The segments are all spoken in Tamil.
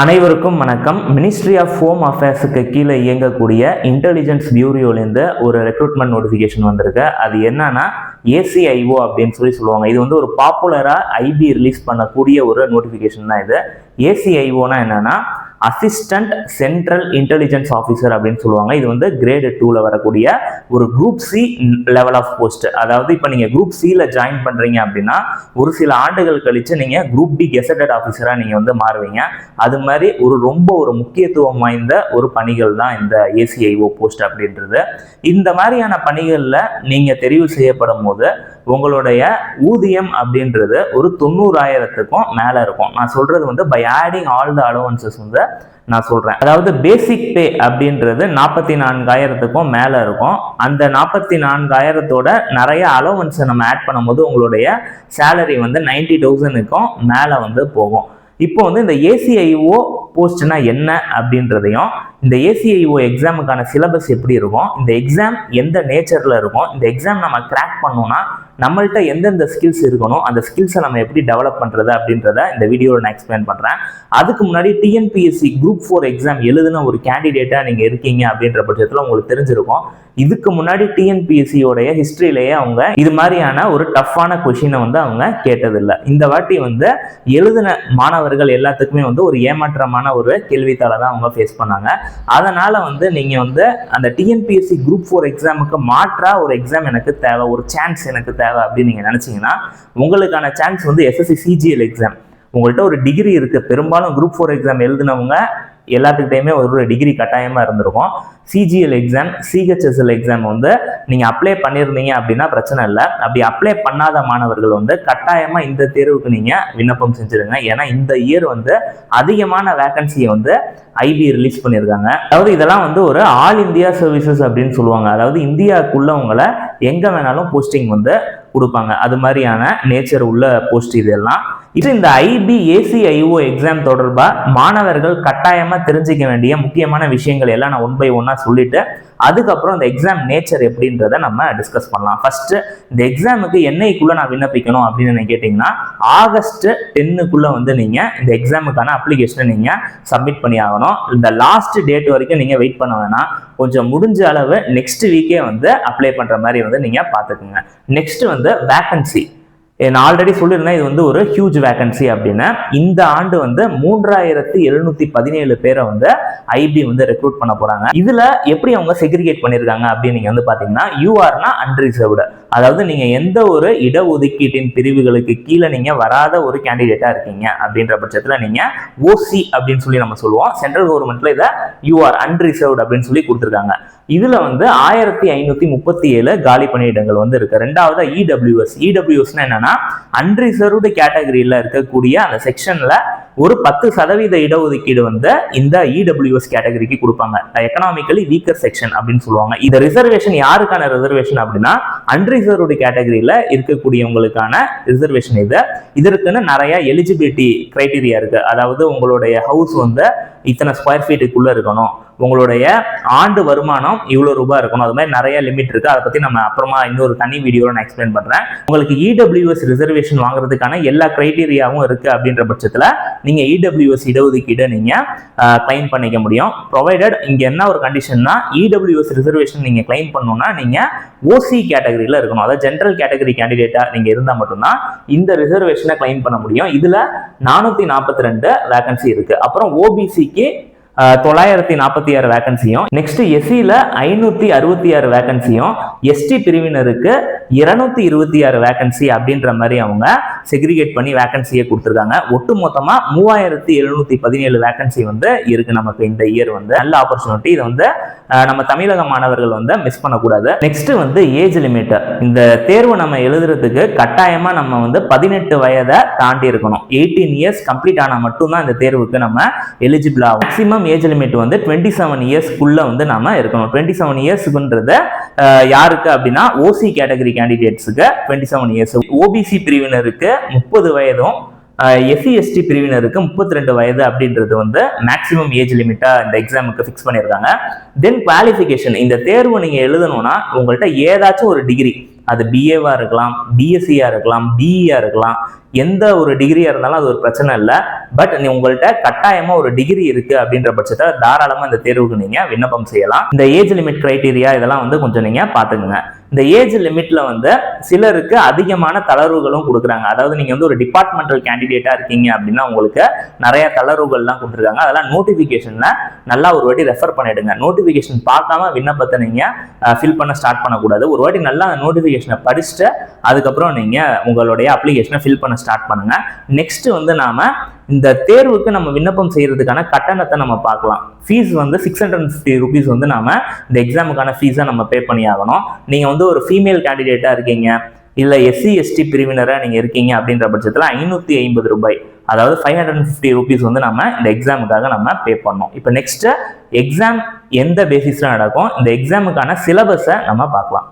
அனைவருக்கும் வணக்கம். மினிஸ்ட்ரி ஆஃப் ஹோம் அஃபேர்ஸுக்கு கீழே இயங்கக்கூடிய இன்டெலிஜென்ஸ் பியூரோலேருந்து ஒரு ரெக்ரூட்மெண்ட் நோட்டிஃபிகேஷன் வந்திருக்கு. அது என்னன்னா ஏசிஐஓ அப்படின்னு சொல்லி சொல்லுவாங்க. இது வந்து ஒரு பாப்புலராக ஐபி ரிலீஸ் பண்ணக்கூடிய ஒரு நோட்டிஃபிகேஷன் தான் இது. ஏசிஐஓனா என்னன்னா அசிஸ்டன்ட் சென்ட்ரல் இன்டெலிஜென்ஸ் ஆஃபீஸர் அப்படின்னு சொல்லுவாங்க. இது வந்து கிரேடு டூவில் வரக்கூடிய ஒரு group C level of post அதாவது இப்போ நீங்கள் குரூப் சியில் ஜாயின் பண்ணுறீங்க அப்படின்னா ஒரு சில ஆண்டுகள் கழித்து நீங்கள் குரூப் டி கெசட்டட் ஆஃபீஸராக நீங்கள் வந்து மாறுவீங்க. அது மாதிரி ஒரு ரொம்ப ஒரு முக்கியத்துவம் வாய்ந்த ஒரு பணிகள் தான் இந்த ஏசிஐஓ போஸ்ட் அப்படின்றது. இந்த மாதிரியான பணிகளில் நீங்கள் தெரிவு செய்யப்படும் போது உங்களுடைய ஊதியம் அப்படின்றது ஒரு தொண்ணூறாயிரத்துக்கும் மேலே இருக்கும். நான் சொல்கிறது வந்து by adding all the allowances வந்து நான் சொல்கிறேன் அதாவது பேசிக் பே அப்படின்றது நாற்பத்தி நான்காயிரத்துக்கும் மேலே இருக்கும். அந்த நாற்பத்தி நான்காயிரத்தோட நிறைய அலோவன்ஸை நம்ம ஆட் பண்ணும்போது உங்களுடைய சேலரி வந்து நைன்டி தௌசண்ட்க்கும் மேலே வந்து போகும். இப்போ வந்து இந்த ஏசிஐஓ போஸ்ட்னா என்ன அப்படின்றதையும் இந்த ஏசிஐஓ எக்ஸாமுக்கான சிலபஸ் எப்படி இருக்கும் இந்த எக்ஸாம் எந்த நேச்சரில் இருக்கும் இந்த எக்ஸாம் நம்ம கிராக் பண்ணோம்னா நம்மள்ட்ட எந்தெந்த ஸ்கில்ஸ் இருக்கணும் அந்த ஸ்கில்ஸை நம்ம எப்படி டெவலப் பண்ணுறது அப்படின்றத இந்த வீடியோவில் நான் எக்ஸ்பிளைன் பண்ணுறேன் அதுக்கு முன்னாடி டிஎன்பிஎஸ்சி குரூப் ஃபோர் எக்ஸாம் எழுதின ஒரு கேண்டிடேட்டாக நீங்கள் இருக்கீங்க அப்படின்ற பட்சத்தில் உங்களுக்கு தெரிஞ்சிருக்கும். இதுக்கு முன்னாடி டிஎன்பிஎஸ்சியோடைய ஹிஸ்ட்ரியிலேயே அவங்க இது மாதிரியான ஒரு டஃப்பான கொஷினை வந்து அவங்க கேட்டதில்லை. இந்த வாட்டி வந்து எழுதின மாணவர்கள் எல்லாத்துக்குமே வந்து ஒரு ஏமாற்றமான ஒரு கேள்வித்தாளை தான் அவங்க ஃபேஸ் பண்ணாங்க. அதனால் வந்து நீங்கள் வந்து அந்த டிஎன்பிஎஸ்சி குரூப் ஃபோர் எக்ஸாமுக்கு மாற்றாக ஒரு எக்ஸாம் எனக்கு தேவை ஒரு சான்ஸ் எனக்கு தேவை. அப்படின்னு நீங்கள் நினச்சிங்கன்னா உங்களுக்கான சான்ஸ் வந்து எஸ்எஸ்சி சிஜிஎல் எக்ஸாம் உங்கள்கிட்ட ஒரு டிகிரி இருக்குது பெரும்பாலும் குரூப் ஃபோர் எக்ஸாம் எழுதினவங்க எல்லாத்துக்கிட்டையுமே ஒரு டிகிரி கட்டாயமாக இருந்திருக்கும். சிஜிஎல் எக்ஸாம் சிஹெச்எஸ்எல் எக்ஸாம் வந்து நீங்கள் அப்ளை பண்ணியிருந்தீங்க அப்படின்னா பிரச்சனை இல்லை. அப்படி அப்ளை பண்ணாத மாணவர்கள் வந்து கட்டாயமாக இந்த தேர்வுக்கு நீங்கள் விண்ணப்பம் செஞ்சுருங்க. ஏன்னா இந்த இயர் வந்து அதிகமான வேகன்சியை வந்து ஐபி ரிலீஸ் பண்ணியிருக்காங்க அதாவது இதெல்லாம் வந்து ஒரு ஆல் இந்தியா சர்வீசஸ் அப்படின்னு சொல்லுவாங்க. அதாவது இந்தியாவுக்குள்ளவங்களை எங்கே வேணாலும் போஸ்டிங் வந்து கொடுப்பாங்க. அது மாதிரியான நேச்சர் உள்ள போஸ்ட் இதெல்லாம் இது இந்த ஐபி ஏசிஐஓ எக்ஸாம் தொடர்பாக மாணவர்கள் கட்டாயமாக தெரிஞ்சிக்க வேண்டிய முக்கியமான விஷயங்கள் எல்லாம் நான் ஒன் பை ஒன்னாக சொல்லிட்டு அதுக்கப்புறம் இந்த எக்ஸாம் நேச்சர் எப்படின்றத நம்ம டிஸ்கஸ் பண்ணலாம். ஃபர்ஸ்ட் இந்த எக்ஸாமுக்கு என்னைக்குள்ளே நான் விண்ணப்பிக்கணும் அப்படின்னு கேட்டிங்கன்னா ஆகஸ்ட் டென்னுக்குள்ளே வந்து நீங்கள் இந்த எக்ஸாமுக்கான அப்ளிகேஷனை நீங்கள் சப்மிட் பண்ணி ஆகணும். இந்த லாஸ்ட் டேட் வரைக்கும் நீங்கள் வெயிட் பண்ண வேணாம். கொஞ்சம் முடிஞ்ச அளவு நெக்ஸ்ட் வீக்கே வந்து அப்ளை பண்ணுற மாதிரி வந்து நீங்கள் பார்த்துக்குங்க. நெக்ஸ்ட் வந்து வேக்கன்சி நான் ஆல்ரெடி சொல்லியிருந்தேன் இது வந்து ஒரு ஹியூஜ் வேகன்சி அப்படின்னு. இந்த ஆண்டு வந்து மூன்றாயிரத்தி எழுநூத்தி பதினேழு பேரை வந்து ஐபி வந்து ரெக்ரூட் பண்ண போறாங்க. இதுல எப்படி அவங்க செக்ரிகேட் பண்ணிருக்காங்க அப்படின்னு நீங்க வந்து பாத்தீங்கன்னா யூஆர்னா அன்ரிசர்வ்டு அதாவது நீங்க எந்த ஒரு இடஒதுக்கீட்டின் பிரிவுகளுக்கு கீழே நீங்க வராத ஒரு கேண்டிடேட்டா இருக்கீங்க அப்படின்ற பட்சத்துல நீங்க ஓசி அப்படின்னு சொல்லி நம்ம சொல்லுவோம். சென்ட்ரல் கவர்மெண்ட்ல இதை யூஆர் அன்ரிசர்வ்டு அப்படின்னு சொல்லி கொடுத்துருக்காங்க. இதுல வந்து ஆயிரத்தி ஐநூத்தி முப்பத்தி ஏழு காலி பணியிடங்கள் வந்து இருக்கு. ரெண்டாவது இடபிள்யூஎஸ் இடபிள்யூஎஸ்னா என்னன்னா அன்ரிசர்வ்டு கேட்டகரியில இருக்கக்கூடிய அந்த செக்ஷன்ல ஒரு பத்து சதவீத இடஒதுக்கீடு வந்து இந்த இடபிள்யூஎஸ் கேட்டகரிக்கு கொடுப்பாங்க. எக்கனாமிக்கலி வீக்கர் செக்ஷன் அப்படின்னு சொல்லுவாங்க. இந்த ரிசர்வேஷன் யாருக்கான ரிசர்வேஷன் அப்படின்னா அன்ரிசர்வ்டு கேட்டகரியில இருக்கக்கூடியவங்களுக்கான ரிசர்வேஷன் இது. இதற்குன்னு நிறைய எலிஜிபிலிட்டி கிரைட்டீரியா இருக்கு. அதாவது உங்களுடைய ஹவுஸ் வந்து இத்தனை ஸ்கொயர் ஃபீட்டுக்குள்ள இருக்கணும். உங்களுடைய ஆண்டு வருமானம் இவ்வளோ ரூபாய் இருக்கணும். அது மாதிரி நிறைய லிமிட் இருக்கு. அதை பத்தி நம்ம அப்புறமா இன்னொரு தனி வீடியோவில் நான் எக்ஸ்பிளைன் பண்றேன். உங்களுக்கு இடபிள்யூஎஸ் ரிசர்வேஷன் வாங்குறதுக்கான எல்லா க்ரைட்டீரியாவும் இருக்கு அப்படின்ற பட்சத்தில் நீங்க இடபிள்யூஎஸ் இடஒதுக்கீடு நீங்க கிளைம் பண்ணிக்க முடியும். ப்ரொவைடட் இங்க என்ன ஒரு கண்டிஷன்னா இடபிள்யூஎஸ் ரிசர்வேஷன் நீங்க கிளைம் பண்ணணும்னா நீங்க ஓசி கேட்டகரியில் இருக்கணும். அதாவது ஜென்ரல் கேட்டகரி கேண்டிடேட்டா நீங்க இருந்தால் மட்டும்தான் இந்த ரிசர்வேஷனை கிளைம் பண்ண முடியும். இதுல நானூத்தி நாற்பத்தி ரெண்டு வேகன்சி இருக்கு. அப்புறம் ஓபிசிக்கு தொள்ளாயிரத்தி நாற்பத்தி ஆறு வேகன்சியும் நெக்ஸ்ட் எஸ்சியில் ஐநூற்றி அறுபத்தி ஆறு வேகன்சியும் எஸ்டி பிரிவினருக்கு இருநூத்தி இருபத்தி ஆறு வேகன்சி அப்படின்ற மாதிரி அவங்க செக்ரிகேட் பண்ணி வேகன்சியை கொடுத்துருக்காங்க. ஒட்டு மொத்தமாக மூவாயிரத்தி எழுநூற்றி பதினேழு வேகன்சி வந்து இருக்கு நமக்கு இந்த இயர் வந்து. நல்ல ஆப்பர்ச்சுனிட்டி இதை வந்து நம்ம தமிழக மாணவர்கள் வந்து மிஸ் பண்ணக்கூடாது. நெக்ஸ்ட் வந்து ஏஜ் லிமிட் இந்த தேர்வு நம்ம எழுதுறதுக்கு கட்டாயமாக நம்ம வந்து பதினெட்டு வயதை தாண்டி இருக்கணும். எயிட்டீன் இயர்ஸ் கம்ப்ளீட் ஆனால் மட்டும்தான் இந்த தேர்வுக்கு நம்ம எலிஜிபிள் ஆகும். மேக்ஸிமம் ஏஜ் லிமிட் வந்து டுவெண்ட்டி செவன் இயர்ஸ்க்குள்ள வந்து நம்ம இருக்கணும். டுவெண்ட்டி செவன் இயர்ஸ்க்குன்றத யாருக்கு அப்படின்னா ஓசி கேட்டகரி கேண்டிடேட்ஸுக்கு டுவெண்ட்டி செவன் இயர்ஸ் ஓபிசி பிரிவினருக்கு முப்பது வயதும் எஸ்சி எஸ்டி பிரிவினருக்கு முப்பத்தி ரெண்டு வயது அப்படின்றது வந்து மேக்ஸிமம் ஏஜ் லிமிட்டா இந்த எக்ஸாமுக்கு ஃபிக்ஸ் பண்ணியிருக்காங்க. தென் குவாலிஃபிகேஷன் இந்த தேர்வு நீங்க எழுதணும்னா உங்கள்கிட்ட ஏதாச்சும் ஒரு டிகிரி அது பிஏவா இருக்கலாம் பிஎஸ்சியா இருக்கலாம் பிஇயாக இருக்கலாம் எந்த ஒரு டிகிரியா இருந்தாலும் அது ஒரு பிரச்சனை இல்லை. பட் நீ உங்கள்கிட்ட கட்டாயமா ஒரு டிகிரி இருக்கு அப்படின்ற பட்சத்தை தாராளமா இந்த தேர்வுக்கு நீங்க விண்ணப்பம் செய்யலாம். இந்த ஏஜ் லிமிட் க்ரைட்டீரியா இதெல்லாம் வந்து கொஞ்சம் நீங்க பாத்துக்கோங்க. இந்த ஏஜ் லிமிட்ல வந்து சிலருக்கு அதிகமான தளர்வுகளும் கொடுக்குறாங்க. அதாவது நீங்க வந்து ஒரு டிபார்ட்மெண்டல் கேண்டிடேட்டா இருக்கீங்க அப்படின்னா உங்களுக்கு நிறைய தளர்வுகள்லாம் கொடுத்துருக்காங்க. அதெல்லாம் நோட்டிபிகேஷன்ல நல்லா ஒரு வாட்டி ரெஃபர் பண்ணிடுங்க. நோட்டிபிகேஷன் பார்க்காம விண்ணப்பத்தை நீங்க ஃபில் பண்ண ஸ்டார்ட் பண்ணக்கூடாது. ஒரு வாட்டி நல்லா அந்த நோட்டிபிகேஷனை படிச்சுட்டு அதுக்கப்புறம் நீங்க உங்களுடைய அப்ளிகேஷனை ஃபில் பண்ண ஸ்டார்ட் பண்ணுங்க. நெக்ஸ்ட் வந்து நாம இந்த தேர்வுக்கு நம்ம விண்ணப்பம் செய்யறதுக்கான கட்டணத்தை நம்ம பார்க்கலாம். ஃபீஸ் வந்து சிக்ஸ் ஹண்ட்ரட் ஃபிஃப்டி ருபீஸ் வந்து நாம இந்த எக்ஸாமுக்கான ஃபீஸை நம்ம பே பண்ணி ஆகணும் நீங்கள் வந்து ஒரு ஃபீமேல் கேண்டிடேட்டாக இருக்கீங்க. இல்லை எஸ்சி எஸ்டி பிரிவினராக நீங்கள் இருக்கீங்க அப்படின்ற பட்சத்தில் ஐநூற்றி ஐம்பது ரூபாய் அதாவது ஃபைவ் ஹண்ட்ரட் ஃபிஃப்டி ருபீஸ் வந்து நம்ம இந்த எக்ஸாமுக்காக நம்ம பே பண்ணோம் இப்போ நெக்ஸ்ட்டு எக்ஸாம் எந்த பேசிஸில் நடக்கும்? இந்த எக்ஸாமுக்கான சிலபஸை நம்ம பார்க்கலாம்.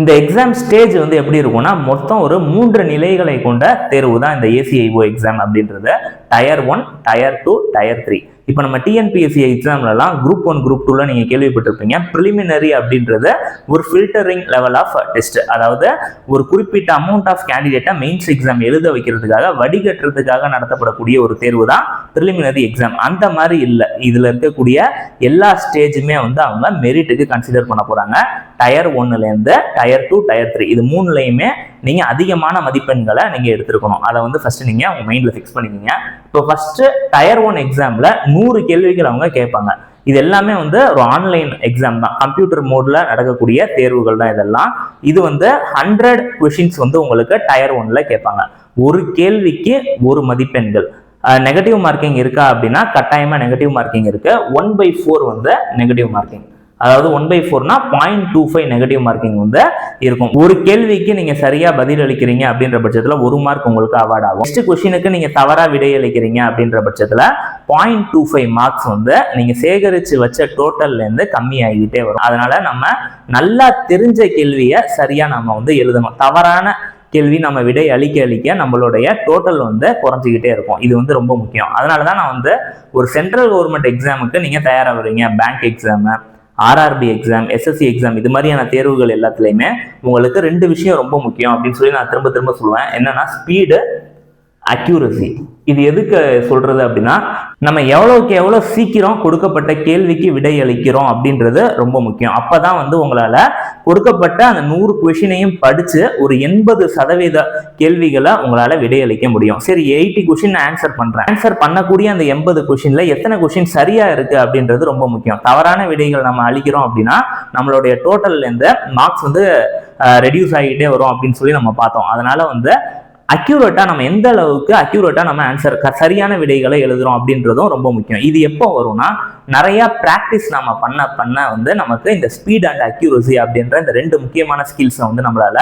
இந்த எக்ஸாம் ஸ்டேஜ் வந்து எப்படி இருக்கும்னா மொத்தம் ஒரு மூன்று நிலைகளை கொண்ட தேர்வு தான் இந்த ஏசிஐஓ எக்ஸாம் அப்படின்றது. Tier one tier two tier three இப்போ நம்ம டிஎன்பிஎஸ்சி எக்ஸாம்லலாம் குரூப் ஒன் குரூப் டூவில் நீங்கள் கேள்விப்பட்டிருப்பீங்க. ப்ரிலிமினரி அப்படின்றது ஒரு ஃபில்டரிங் லெவல் ஆஃப் டெஸ்ட் அதாவது ஒரு குறிப்பிட்ட அமௌண்ட் ஆஃப் கேண்டிடேட்டை மெயின்ஸ் எக்ஸாம் எழுத வைக்கிறதுக்காக வடிகட்டுறதுக்காக நடத்தப்படக்கூடிய ஒரு தேர்வு தான் ப்ரிலிமினரி எக்ஸாம் அந்த மாதிரி இல்லை. இதில் இருக்கக்கூடிய எல்லா ஸ்டேஜுமே வந்து அவங்க மெரிட்டுக்கு கன்சிடர் பண்ண போகிறாங்க டயர் ஒன்னுலேருந்து டயர் டூ டயர் த்ரீ இது மூணுலையுமே நீங்கள் அதிகமான மதிப்பெண்களை நீங்கள் எடுத்துருக்கணும். அதை வந்து ஃபஸ்ட்டு நீங்கள் உங்கள் மைண்டில் ஃபிக்ஸ் பண்ணிக்கோங்க. இப்போ ஃபஸ்ட்டு டயர் ஒன் எக்ஸாமில் நூறு கேள்விகள் அவங்க கேட்பாங்க. இது எல்லாமே வந்து ஒரு ஆன்லைன் எக்ஸாம் தான். கம்ப்யூட்டர் மோட்ல நடக்கக்கூடிய தேர்வுகள் தான் இதெல்லாம். இது வந்து ஹண்ட்ரட் கொஷின்ஸ் வந்து உங்களுக்கு டயர் ஒன்ல கேட்பாங்க. ஒரு கேள்விக்கு ஒரு மதிப்பெண்கள். நெகட்டிவ் மார்க்கிங் இருக்கா அப்படின்னா கட்டாயமா நெகட்டிவ் மார்க்கிங் இருக்கு. ஒன் பை ஃபோர் வந்து நெகட்டிவ் மார்க்கிங் அதாவது one by ஃபோர்னா point two five negative marking வந்து இருக்கும். ஒரு கேள்விக்கு நீங்க சரியா பதில் அளிக்கிறீங்க அப்படின்ற பட்சத்துல ஒரு மார்க் உங்களுக்கு அவார்ட் ஆகும். நெக்ஸ்ட் கொஸ்டினுக்கு நீங்க தவறா விடை அளிக்கிறீங்க அப்படின்ற பட்சத்துல பாயிண்ட் டூ ஃபைவ் மார்க்ஸ் வந்து நீங்க சேகரிச்சு வச்ச டோட்டல்ல இருந்து கம்மி ஆகிக்கிட்டே வரும். அதனால நம்ம நல்லா தெரிஞ்ச கேள்வியை சரியா நம்ம வந்து எழுதணும். தவறான கேள்வி நம்ம விடை அளிக்க அளிக்க நம்மளுடைய டோட்டல் வந்து குறைஞ்சிக்கிட்டே இருக்கும். இது வந்து ரொம்ப முக்கியம். அதனால தான் நான் வந்து ஒரு சென்ட்ரல் கவர்மெண்ட் எக்ஸாமுக்கு நீங்கள் தயாராகிறீங்க bank exam RRB exam SSC exam இது மாதிரியான தேர்வுகள் எல்லாத்துலேயுமே உங்களுக்கு ரெண்டு விஷயம் ரொம்ப முக்கியம் அப்படின்னு சொல்லி நான் திரும்ப திரும்ப சொல்லுவேன். என்னன்னா ஸ்பீடு அக்யூரசி இது எதுக்கு சொல்றது அப்படின்னா நம்ம எவ்வளவுக்கு எவ்வளோ சீக்கிரம் கொடுக்கப்பட்ட கேள்விக்கு விடை அளிக்கிறோம் அப்படின்றது ரொம்ப முக்கியம். அப்பதான் வந்து உங்களால கொடுக்கப்பட்ட அந்த நூறு கொஷினையும் படிச்சு ஒரு எண்பது சதவீத கேள்விகளை உங்களால விடையளிக்க முடியும். சரி எயிட்டி கொஷின் ஆன்சர் பண்றேன். ஆன்சர் பண்ணக்கூடிய அந்த எண்பது கொஷின்ல எத்தனை கொஷின் சரியா இருக்கு அப்படின்றது ரொம்ப முக்கியம். தவறான விடைகள் நம்ம அளிக்கிறோம் அப்படின்னா நம்மளுடைய டோட்டல்ல இருந்து மார்க்ஸ் வந்து ரெடியூஸ் ஆகிட்டே வரும் அப்படின்னு சொல்லி நம்ம பார்த்தோம். அதனால வந்து அக்யூரேட்டாக நம்ம எந்த அளவுக்கு அக்யூரேட்டாக நம்ம ஆன்சர் சரியான விடைகளை எழுதுறோம் அப்படின்றதும் ரொம்ப முக்கியம். இது எப்போ வரும்னா நிறைய ப்ராக்டிஸ் நம்ம பண்ண பண்ண வந்து நமக்கு இந்த ஸ்பீட் அண்ட் அக்யூரசி அப்படின்ற இந்த ரெண்டு முக்கியமான ஸ்கில்ஸை வந்து நம்மளால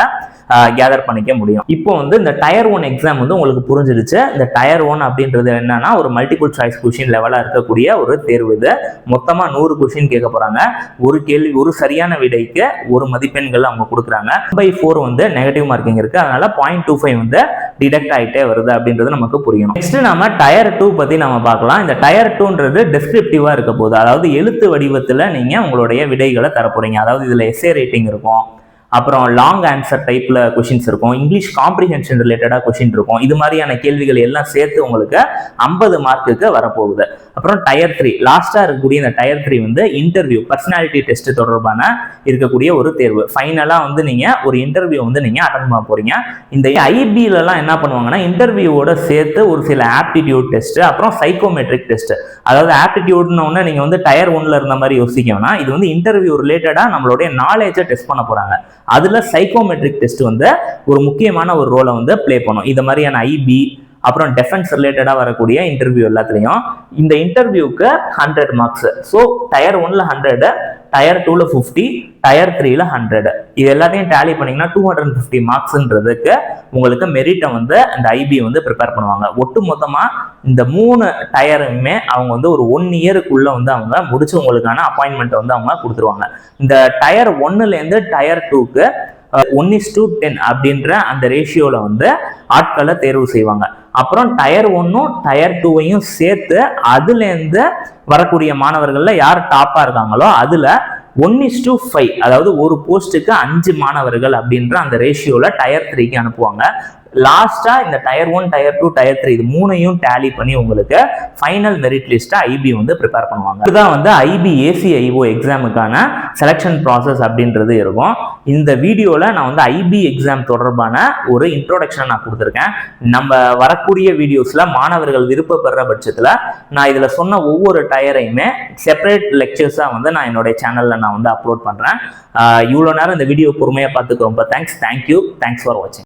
கேதர் பண்ணிக்க முடியும். இப்போ வந்து இந்த டயர் ஒன் எக்ஸாம் வந்து உங்களுக்கு புரிஞ்சிருச்சு. இந்த டயர் ஒன் அப்படின்றது என்னன்னா ஒரு மல்டிபிள் சாய்ஸ் கொஷின் லெவலாக இருக்கக்கூடிய ஒரு தேர்வு இது. மொத்தமாக நூறு கொஷின் கேட்க போகிறாங்க ஒரு கேள்வி ஒரு சரியான விடைக்கு ஒரு மதிப்பெண்கள் அவங்க கொடுக்குறாங்க. பை ஃபோர் வந்து நெகட்டிவ் மார்க்கிங் இருக்குது அதனால பாயிண்ட் டூ ஃபைவ் வந்து டிடெக்ட் ஆகிட்டே வருது அப்படின்றது நமக்கு புரியணும். நெக்ஸ்ட் நம்ம டயர் டூ பத்தி நம்ம பார்க்கலாம். இந்த டயர் டூன்றது டெஸ்கிரிப்டிவா இருக்க போகுது. அதாவது எழுத்து வடிவத்துல நீங்க உங்களுடைய விடைகளை தரப்போறீங்க. அதாவது இதுல எஸ்ஏ ரேட்டிங் இருக்கும். அப்புறம் லாங் ஆன்சர் டைப்ல கொஷின்ஸ் இருக்கும். இங்கிலீஷ் காம்ப்ரிஹென்ஷன் ரிலேட்டடாக கொஷின் இருக்கும். இது மாதிரியான கேள்விகள் எல்லாம் சேர்த்து உங்களுக்கு ஐம்பது மார்க்குக்கு வரப்போகுது. அப்புறம் டயர் த்ரீ லாஸ்டா இருக்கக்கூடிய இந்த டயர் த்ரீ வந்து இன்டர்வியூ பர்சனாலிட்டி டெஸ்ட் தொடர்பான இருக்கக்கூடிய ஒரு தேர்வு. ஃபைனலா வந்து நீங்க ஒரு இன்டர்வியூ வந்து நீங்க அட்டன் பண்ண போறீங்க. இந்த ஐபிலலாம் என்ன பண்ணுவாங்கன்னா இன்டர்வியூவோட சேர்த்து ஒரு சில ஆப்டிடியூட் டெஸ்ட் அப்புறம் சைக்கோமெட்ரிக் டெஸ்ட் அதாவது ஆப்டிடியூட்னு ஒன்று நீங்க வந்து டயர் ஒன்ல இருந்த மாதிரி யோசிக்க வேணாம். இது வந்து இன்டர்வியூ ரிலேட்டடா நம்மளுடைய நாலேஜை டெஸ்ட் பண்ண போறாங்க. அதுல சைக்கோமெட்ரிக் டெஸ்ட் வந்து ஒரு முக்கியமான ஒரு ரோலை வந்து ப்ளே பண்ணும். இந்த மாதிரியான ஐபி அப்புறம் டெஃபென்ஸ் ரிலேட்டடாக வரக்கூடிய இன்டர்வியூ எல்லாத்துலேயும் இந்த இன்டர்வியூக்கு ஹண்ட்ரட் மார்க்ஸ் ஸோ டயர் ஒன்ல ஹண்ட்ரடு டயர் டூவில் ஃபிஃப்டி டயர் த்ரீல ஹண்ட்ரடு இது எல்லாத்தையும் டேலி பண்ணீங்கன்னா டூ ஹண்ட்ரட் ஃபிஃப்டி மார்க்ஸ்ன்றதுக்கு உங்களுக்கு மெரிட்டை வந்து இந்த ஐபி வந்து ப்ரிப்பேர் பண்ணுவாங்க. ஒட்டு மொத்தமாக இந்த மூணு டயருமே அவங்க வந்து ஒரு ஒன் இயருக்குள்ளே வந்து அவங்க முடிச்சு உங்களுக்கான அப்பாயின்மெண்ட்டை வந்து அவங்க கொடுத்துருவாங்க. இந்த டயர் ஒன்னுலேருந்து டயர் டூக்கு ஒன் இஸ் டூ டென் அப்படின்ற அந்த ரேஷியோவில் வந்து ஆட்களை தேர்வு செய்வாங்க. அப்புறம் டயர் ஒன்றும் டயர் டூவையும் சேர்த்து அதுலேருந்து வரக்கூடிய மாணவர்களில் யார் டாப்பாக இருக்காங்களோ அதில் ஒன் இஸ் டு ஃபைவ் அதாவது ஒரு போஸ்ட்டுக்கு அஞ்சு மாணவர்கள் அப்படின்ற அந்த ரேஷியோவில் டயர் த்ரீக்கு அனுப்புவாங்க. லாஸ்டா இந்த tier one tier two tier three இது மூணையும் டேலி பண்ணி உங்களுக்கு ஃபைனல் மெரிட் லிஸ்ட்டை ஐபி வந்து ப்ரிப்பேர் பண்ணுவாங்க. இதுதான் வந்து ஐபி ஏசிஐஓ எக்ஸாமுக்கான செலெக்ஷன் ப்ராசஸ் அப்படின்றது இருக்கும். இந்த வீடியோவில் நான் வந்து ஐபி எக்ஸாம் தொடர்பான ஒரு இன்ட்ரோடக்ஷன் நான் கொடுத்துருக்கேன். நம்ம வரக்கூடிய வீடியோஸில் மாணவர்கள் விருப்பப்படுற பட்சத்தில் நான் இதில் சொன்ன ஒவ்வொரு டயரையுமே செப்பரேட் லெக்சர்ஸாக வந்து நான் என்னுடைய சேனலில் நான் வந்து அப்லோட் பண்ணுறேன் இவ்வளோ நேரம் இந்த வீடியோ பொறுமையாக பார்த்துக்கு ரொம்ப தேங்க்ஸ் தேங்க்யூ தேங்க்ஸ் ஃபார் வாட்சிங்